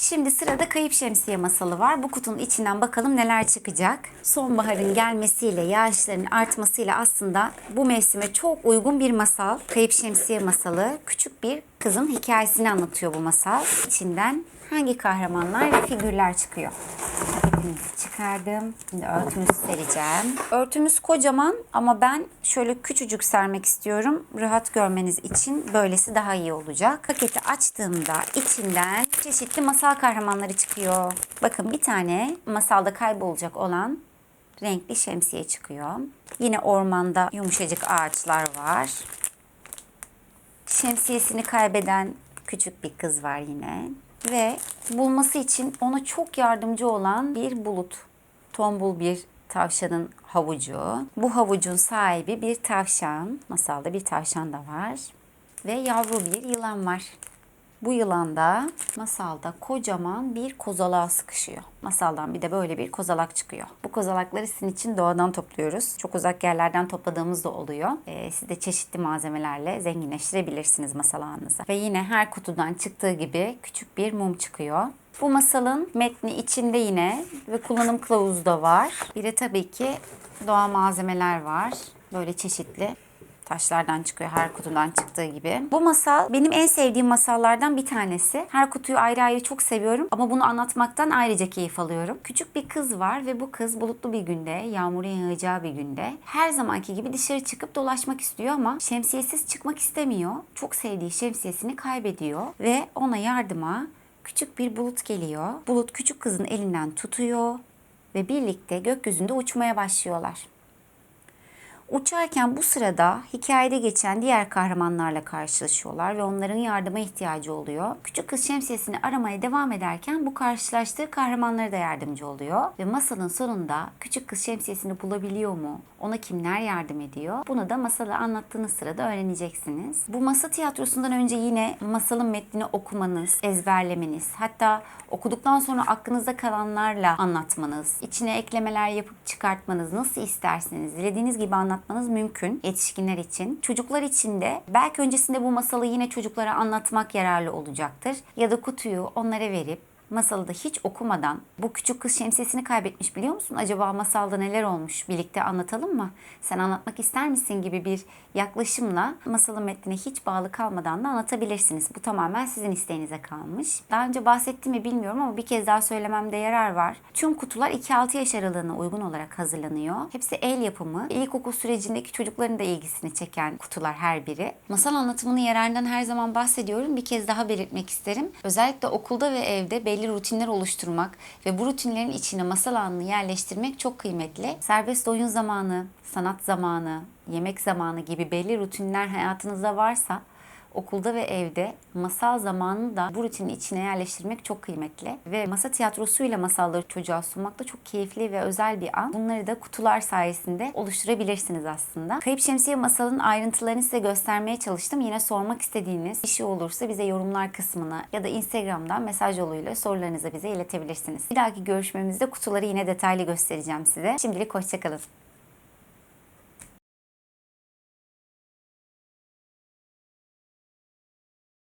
Şimdi sırada kayıp şemsiye masalı var. Bu kutunun içinden bakalım neler çıkacak. Sonbaharın gelmesiyle, yağışların artmasıyla aslında bu mevsime çok uygun bir masal. Kayıp şemsiye masalı. Küçük bir kızın hikayesini anlatıyor bu masal. İçinden hangi kahramanlar ve figürler çıkıyor? Paketimizi çıkardım. Şimdi örtümüzü sereceğim. Örtümüz kocaman ama ben şöyle küçücük sermek istiyorum. Rahat görmeniz için böylesi daha iyi olacak. Paketi açtığımda içinden çeşitli masal kahramanları çıkıyor. Bakın bir tane masalda kaybolacak olan renkli şemsiye çıkıyor. Yine ormanda yumuşacık ağaçlar var. Şemsiyesini kaybeden küçük bir kız var yine. Ve bulması için ona çok yardımcı olan bir bulut. Tombul bir tavşanın havucu. Bu havucun sahibi bir tavşan. Masalda bir tavşan da var. Ve yavru bir yılan var. Bu yılan da masalda kocaman bir kozalağa sıkışıyor. Masaldan bir de böyle bir kozalak çıkıyor. Bu kozalakları sizin için doğadan topluyoruz. Çok uzak yerlerden topladığımız da oluyor. Ee, siz de çeşitli malzemelerle zenginleştirebilirsiniz masal ağınızı. Ve yine her kutudan çıktığı gibi küçük bir mum çıkıyor. Bu masalın metni içinde yine ve kullanım kılavuzu da var. Bir de tabii ki doğal malzemeler var. Böyle çeşitli taşlardan çıkıyor her kutudan çıktığı gibi. Bu masal benim en sevdiğim masallardan bir tanesi. Her kutuyu ayrı ayrı çok seviyorum ama bunu anlatmaktan ayrıca keyif alıyorum. Küçük bir kız var ve bu kız bulutlu bir günde, yağmurun yağacağı bir günde her zamanki gibi dışarı çıkıp dolaşmak istiyor ama şemsiyesiz çıkmak istemiyor. Çok sevdiği şemsiyesini kaybediyor ve ona yardıma küçük bir bulut geliyor. Bulut küçük kızın elinden tutuyor ve birlikte gökyüzünde uçmaya başlıyorlar. Uçarken bu sırada hikayede geçen diğer kahramanlarla karşılaşıyorlar ve onların yardıma ihtiyacı oluyor. Küçük kız şemsiyesini aramaya devam ederken bu karşılaştığı kahramanlara da yardımcı oluyor. Ve masalın sonunda küçük kız şemsiyesini bulabiliyor mu? Ona kimler yardım ediyor? Bunu da masalı anlattığınız sırada öğreneceksiniz. Bu masa tiyatrosundan önce yine masalın metnini okumanız, ezberlemeniz, hatta okuduktan sonra aklınızda kalanlarla anlatmanız, içine eklemeler yapıp çıkartmanız nasıl isterseniz, dilediğiniz gibi anlatmanız mümkün yetişkinler için. Çocuklar için de belki öncesinde bu masalı yine çocuklara anlatmak yararlı olacaktır. Ya da kutuyu onlara verip masalı da hiç okumadan bu küçük kız şemsiyesini kaybetmiş biliyor musun? Acaba masalda neler olmuş? Birlikte anlatalım mı? Sen anlatmak ister misin gibi bir yaklaşımla masalın metnine hiç bağlı kalmadan da anlatabilirsiniz. Bu tamamen sizin isteğinize kalmış. Daha önce bahsettim mi bilmiyorum ama bir kez daha söylememde yarar var. Tüm kutular 2-6 yaş aralığına uygun olarak hazırlanıyor. Hepsi el yapımı. İlkokul sürecindeki çocukların da ilgisini çeken kutular her biri. Masal anlatımının yararından her zaman bahsediyorum. Bir kez daha belirtmek isterim. Özellikle okulda ve evde belli rutinler oluşturmak ve bu rutinlerin içine masal anını yerleştirmek çok kıymetli. Serbest oyun zamanı, sanat zamanı, yemek zamanı gibi belli rutinler hayatınızda varsa okulda ve evde masal zamanını da bu rutinin içine yerleştirmek çok kıymetli. Ve masa tiyatrosuyla masalları çocuğa sunmak da çok keyifli ve özel bir an. Bunları da kutular sayesinde oluşturabilirsiniz aslında. Kayıp Şemsiye masalının ayrıntılarını size göstermeye çalıştım. Yine sormak istediğiniz bir şey olursa bize yorumlar kısmına ya da Instagram'dan mesaj yoluyla sorularınızı bize iletebilirsiniz. Bir dahaki görüşmemizde kutuları yine detaylı göstereceğim size. Şimdilik hoşçakalın.